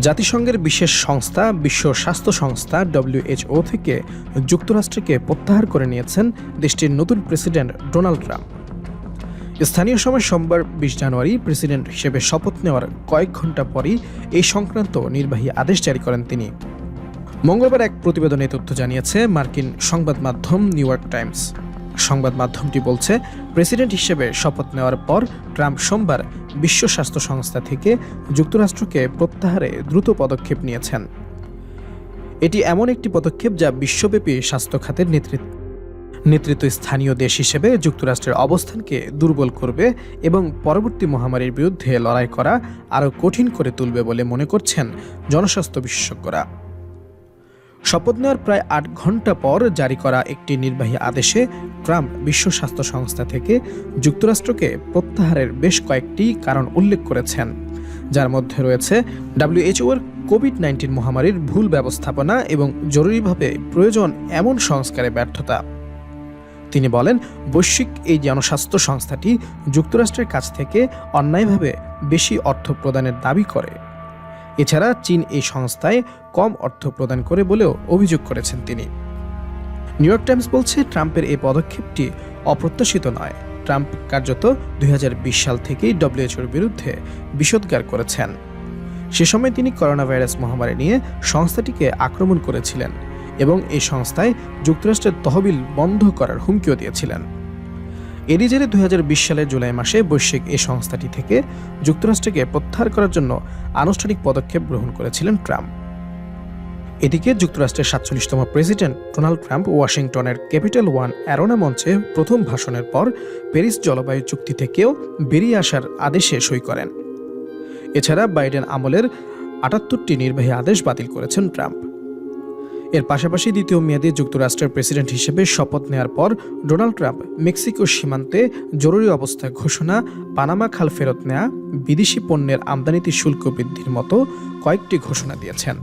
জাতিসংঘের বিশেষ সংস্থা, বিশ্ব স্বাস্থ্য সংস্থা ডব্লিউএইচও থেকে যুক্তরাষ্ট্রকে প্রত্যাহার করে নিয়েছেন দেশটির নতুন প্রেসিডেন্ট ডোনাল্ড ট্রাম্প। স্থানীয় সময় সোমবার বিশ জানুয়ারি প্রেসিডেন্ট হিসেবে শপথ নেওয়ার কয়েক ঘণ্টা পরই এই সংক্রান্ত নির্বাহী আদেশ জারি করেন তিনি। মঙ্গলবার এক প্রতিবেদনে তথ্য জানিয়েছে মার্কিন সংবাদ মাধ্যম নিউ ইয়র্ক টাইমস। সংবাদ মাধ্যমটি বলছে, প্রেসিডেন্ট হিসেবে শপথ নেওয়ার পর ট্রাম্প সোমবার বিশ্ব স্বাস্থ্য সংস্থা থেকে যুক্তরাষ্ট্রকে প্রত্যাহারে দ্রুত পদক্ষেপ নিয়েছেন। এটি এমন একটি পদক্ষেপ যা বিশ্বব্যাপী স্বাস্থ্য খাতের নেতৃত্ব নেতৃত্ব স্থানীয় দেশ হিসেবে যুক্তরাষ্ট্রের অবস্থানকে দুর্বল করবে এবং পরবর্তী মহামারীর বিরুদ্ধে লড়াই করা আরও কঠিন করে তুলবে বলে মনে করছেন জনস্বাস্থ্য বিশেষজ্ঞরা। শপথ নেওয়ার প্রায় আট ঘণ্টা পর জারি করা একটি নির্বাহী আদেশে ট্রাম্প বিশ্ব স্বাস্থ্য সংস্থা থেকে যুক্তরাষ্ট্রকে প্রত্যাহারের বেশ কয়েকটি কারণ উল্লেখ করেছেন। যার মধ্যে রয়েছে ডাব্লিউএইচওর কোভিড নাইন্টিন মহামারীর ভুল ব্যবস্থাপনা এবং জরুরিভাবে প্রয়োজন এমন সংস্কারে ব্যর্থতা। তিনি বলেন, বৈশ্বিক এই জনস্বাস্থ্য সংস্থাটি যুক্তরাষ্ট্রের কাছ থেকে অন্যায়ভাবে বেশি অর্থ প্রদানের দাবি করে। এছাড়া চীন এই সংস্থায় কম অর্থ প্রদান করে বলেও অভিযোগ করেছেন তিনি। নিউ ইয়র্ক টাইমস বলছে, ট্রাম্পের এই পদক্ষেপটি অপ্রত্যাশিত নয়। ট্রাম্প কার্যত দুই হাজার বিশ সাল থেকেই ডব্লিউএইচওর বিরুদ্ধে বিষোদ্গার করেছেন। সে সময় তিনি করোনা ভাইরাস মহামারী নিয়ে সংস্থাটিকে আক্রমণ করেছিলেন এবং এই সংস্থায় যুক্তরাষ্ট্রের তহবিল বন্ধ করার হুমকিও দিয়েছিলেন। এরই জেরে দুই হাজার বিশ সালের জুলাই মাসে বৈশ্বিক এই সংস্থাটি থেকে যুক্তরাষ্ট্রকে প্রত্যাহার করার জন্য আনুষ্ঠানিক পদক্ষেপ গ্রহণ করেছিলেন ট্রাম্প। এদিকে যুক্তরাষ্ট্রের সাতচল্লিশতম প্রেসিডেন্ট ডোনাল্ড ট্রাম্প ওয়াশিংটনের ক্যাপিটাল ওয়ান অ্যারোনা মঞ্চে প্রথম ভাষণের পর প্যারিস জলবায়ু চুক্তি থেকেও বেরিয়ে আসার আদেশে সই করেন। এছাড়া বাইডেন আমলের আটাত্তরটি নির্বাহী আদেশ বাতিল করেছেন ট্রাম্প। এর পাশাপাশি দ্বিতীয় মেয়াদে যুক্তরাষ্ট্রের প্রেসিডেন্ট হিসেবে শপথ নেয়ার পর ডোনাল্ড ট্রাম্প মেক্সিকো সীমান্তে জরুরি অবস্থা ঘোষণা, পানামা খাল ফেরত নেয়া, বিদেশি পণ্যের আমদানিতে শুল্ক বৃদ্ধির মতো কয়েকটি ঘোষণা দিয়েছেন।